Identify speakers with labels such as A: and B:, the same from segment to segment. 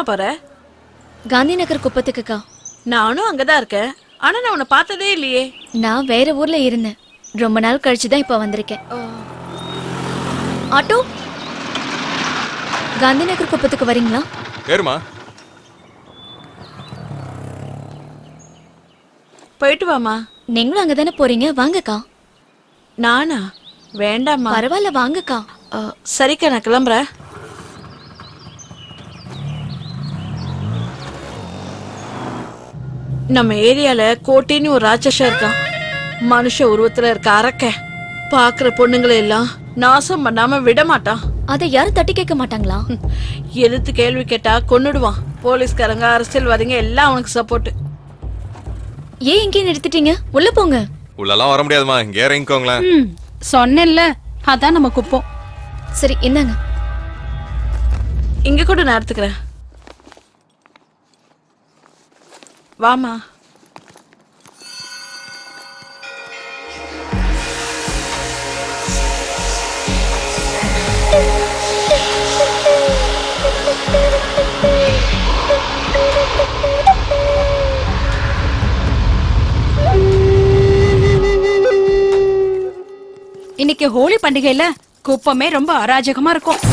A: போற
B: காந்தி நகர் குப்பத்துக்குக்கா.
A: நானும் அங்கதான் இருக்கேன். ஆனா நான் உன்னை பார்த்ததே இல்லையே.
B: நான் வேற ஊர்ல இருந்தேன். ரொம்ப நாள் கழிச்சு தான் இப்ப வந்திருக்கேன். ஆட்டோ? காந்தி நகர் குப்பத்துக்கு வரீங்களா?
C: ஏறுமா.
A: போயிட்டு வாமா
B: நீங்களும் அங்கதானே போறீங்க? வாங்கக்கா.
A: நானா? வேண்டாம்மா.
B: பரவாயில்ல வாங்கக்கா.
A: சரிக்கா நான் கிளம்புறேன். நம்ம ஏரியால கோட்டின்னு ஒரு ராட்சசம் இருக்கான். மனுஷ உருவத்துல இருக்க அரக்க. பாக்குற பொண்ணுங்களை எல்லாம் நாசம் பண்ணாம விட மாட்டான்
B: அதை யாரும் தட்டி கேட்க மாட்டாங்களா?
A: எதிர்த்து கேள்வி கேட்டா கொன்னுடுவான். போலீஸ்காரங்க அரசியல்வாதிங்க எல்லாம் அவனுக்கு சப்போர்ட்
B: ஏன் இங்கே நிறுத்திட்டீங்க? உள்ள போங்க.
C: உள்ளலாம் வர முடியாதுமா. இங்க இறங்கிக்கோங்களேன்.
D: ம் சொன்னேன்ல. அதான் நம்ம குப்பம்.
B: சரி இந்தாங்க
A: இங்க கூட நான் எடுத்துக்கிறேன். வாமா.
D: இன்னைக்கு ஹோலி பண்டிகையில குப்பமே ரொம்ப அராஜகமா இருக்கும்.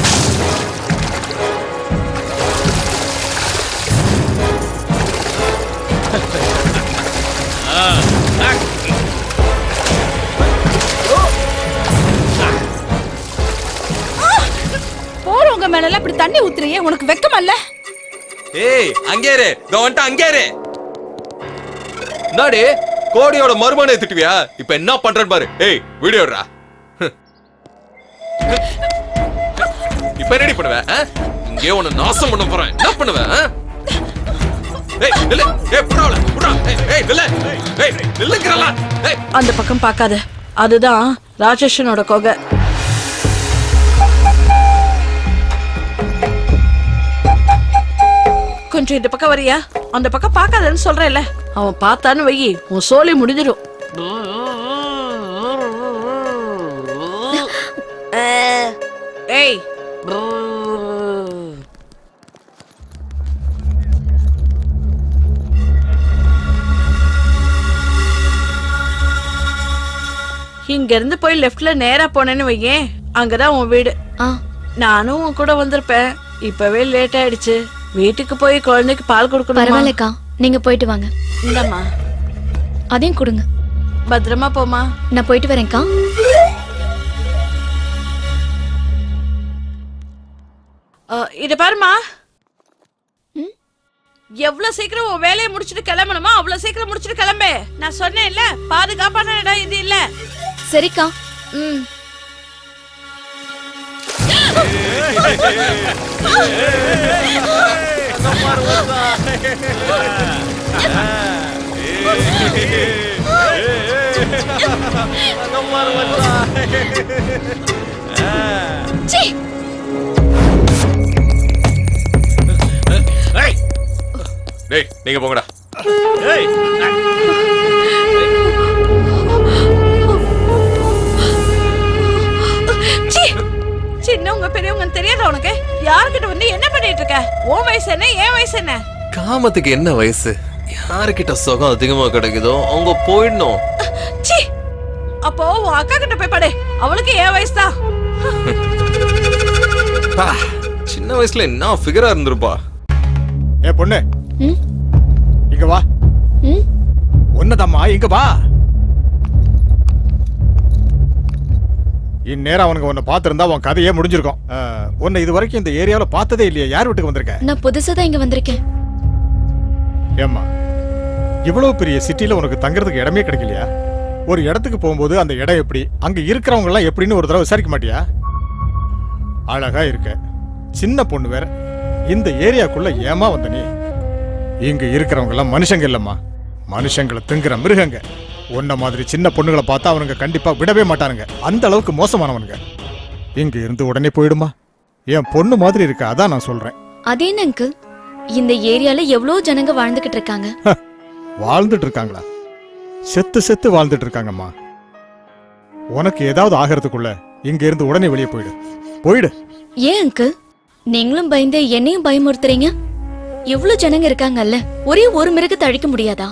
D: மேல எல்லாம் இப்படி தண்ணி ஊத்துறியே உனக்கு வெக்கமல்ல?
C: ஏய் அங்கே இரு. இதோ வந்துட்டு அங்கே இரு. என்னடி கோடியோட மருமனை திட்டுவியா? இப்ப என்ன பண்றேன்னு பாரு. ஏய் வீடியோடா இப்ப என்னடி பண்ணுவ ஆ? இங்கே உன்னை நாசம் பண்ண போறேன். என்ன பண்ணுவ ஆ? ஏய் நில்லு. ஏய் புறாவல புறா ஏய் ஏய் நில்லு. ஏய் நில்லுங்கறல ஏய்.
A: அந்த பக்கம் பார்க்காத. அதுதான் ராட்சசனோட கொகை. கொஞ்சம் இந்த பக்கம் வரியா? அந்த பக்கம் பார்க்காதன்னு சொல்றேன்ல. அவன் பார்த்தான்னு வை. உன் சோலி முடிஞ்சிடும். ஏய். இங்க இருந்து போய் லெஃப்ட்ல நேரா போனேன்னு வையேன். அங்கதான் உன் வீடு. நானும் உன் கூட வந்திருப்பேன். இப்பவே லேட் ஆயிடுச்சு. வீட்டுக்கு போய் குழந்தைக்கு பால் கொடுக்கணும்?
B: பரவாயில்லக்கா. நீங்க போயிட்டு வாங்க.
A: இந்தம்மா.
B: அதையும் கொடுங்க.
A: பத்திரமா போமா
B: நான் போயிட்டு வரேன்க்கா.
A: இத பாருமா எவ்வளவு சீக்கிரம் உன் வேலையை முடிச்சிட்டு கிளம்பணுமோ அவ்வளவு சீக்கிரம் முடிச்சிட்டு கிளம்பு. நான் சொன்னேன்ல பாதுகாப்பான இடம் இது இல்ல.
B: சரிக்கா.
A: ம்.
C: டேய் நீங்க போங்கடா
A: சீ! தெரியாத உனக்கு? யார்கிட்ட வந்து என்ன பண்ணிட்டு இருக்க உன் வயசு என்ன என் வயசு என்ன?
C: காமத்துக்கு என்ன வயசு? யாருக்கிட்ட சுகம் அதிகமா கிடைக்குதோ அவங்க போயிடணும்.
A: சீ அப்போ உன் அக்கா கிட்ட போய் படு. அவளுக்கு என் வயசு தான்.
C: பா, சின்ன வயசுல என்ன ஃபிகரா இருந்திருப்பா?
E: ஏ பொண்ணு. இங்க வா.
B: ம்?
E: ஒன்னதம்மா இங்க வா. இந்நேரம் அவனுக்கு உன்னை பார்த்திருந்தா உன் கதையே முடிஞ்சிருக்கும். ஆ, உன்னை இது வரைக்கும் இந்த ஏரியாவுல பார்த்ததே இல்லையே. யார் வீட்டுக்கு வந்திருக்க?
B: நான் புதுசா தான் இங்க வந்திருக்கேன்.
E: ஏம்மா இவ்வளவு பெரிய சிட்டில உனக்கு தங்குறதுக்கு இடமே கிடைக்கலையா? ஒரு இடத்துக்கு போகும்போது அந்த இடம் எப்படி? அங்க இருக்கிறவங்க எல்லாம் எப்படின்னு ஒரு தடவை விசாரிக்க மாட்டியா? அழகா இருக்க. சின்ன பொண்ணு வேற. இந்த ஏரியாக்குள்ள ஏமா வந்த நீ? இங்க இருக்கிறவங்க எல்லாம் மனுஷங்க இல்லம்மா. மனுஷங்களை திங்குற மிருகங்க. உன்ன மாதிரி சின்ன பொண்ணுங்களை பார்த்தா அவனுங்க கண்டிப்பா விடவே மாட்டானுங்க. அந்த அளவுக்கு மோசமானவனுங்க. இங்க இருந்து உடனே போயிடுமா? என் பொண்ணு மாதிரி இருக்க அதான் நான் சொல்றேன்.
B: அதே அங்கிள் இந்த ஏரியால எவ்வளவு ஜனங்க வாழ்ந்துகிட்டு இருக்காங்க?
E: வாழ்ந்துட்டு இருக்காங்களா? செத்து செத்து வாழ்ந்துட்டு இருக்காங்கம்மா. உனக்கு ஏதாவது ஆகிறதுக்குள்ள இங்க இருந்து உடனே வெளியே போயிடு. போயிடு.
B: ஏன் அங்கிள் நீங்களும் பயந்து என்னையும் பயமுறுத்துறீங்க? எவ்வளவு ஜனங்க இருக்காங்கல்ல? ஒரே ஒரு மிருகத்தை அழிக்க முடியாதா?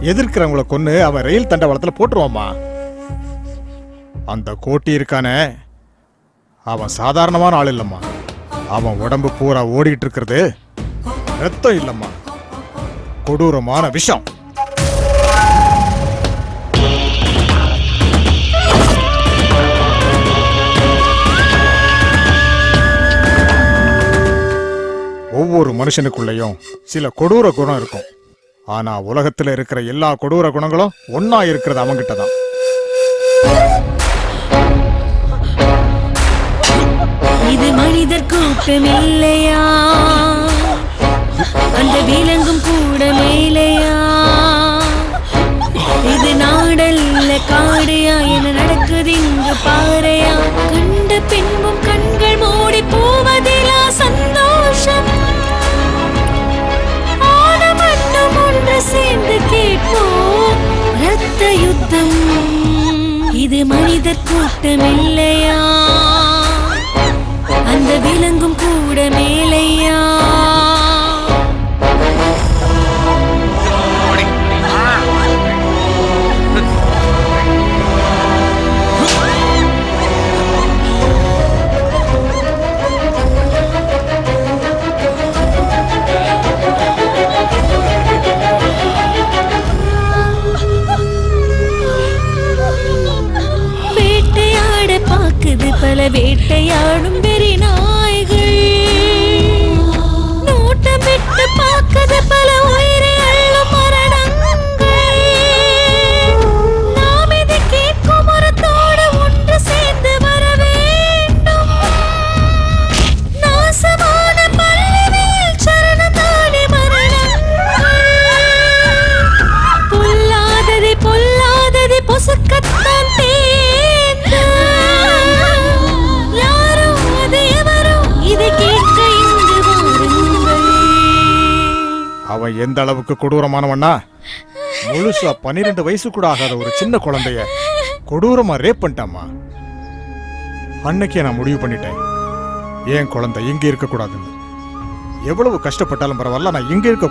E: எதிர்க்கிறவங்கள கொண்டு அவன் ரயில் தண்டவாளத்தில் போட்டுருவாம்மா அந்த கோட்டி இருக்கானே. அவன் சாதாரணமான ஆள் இல்லைம்மா. அவன் உடம்பு பூரா ஓடிட்டு இருக்கிறது. ரத்தம் இல்லைம்மா. கொடூரமான விஷம். ஒவ்வொரு மனுஷனுக்குள்ளேயும் சில கொடூர குணம் இருக்கும். ஆனா உலகத்துல இருக்கிற எல்லா கொடூர குணங்களும் ஒன்னா இருக்கிறது அவங்கிட்ட தான்
F: இது மனிதர் கூட்டம் அந்த விலங்கும் கூட மேலையா? இது நாடல்ல காடையா? என நடக்குது இங்கு பாறையா? இது மனிதர் கூட்டம் இல்லையா அந்த விலங்கும் கூட மேலையா? வேட்டையாடும்
E: அவன் எந்த அளவுக்கு கொடூரமானவன்னா? முழுசா பன்னிரெண்டு வயசு கூட ஆகாத ஒரு சின்ன குழந்தைய கொடூரமா ரேப் பண்ணிட்டாமா அன்னைக்கே நான் முடிவு பண்ணிட்டேன். ஏன் குழந்தை இங்க இருக்கக்கூடாதுன்னு? எவ்வளவு கஷ்டப்பட்டாலும் பரவாயில்ல நான் இங்க இருக்க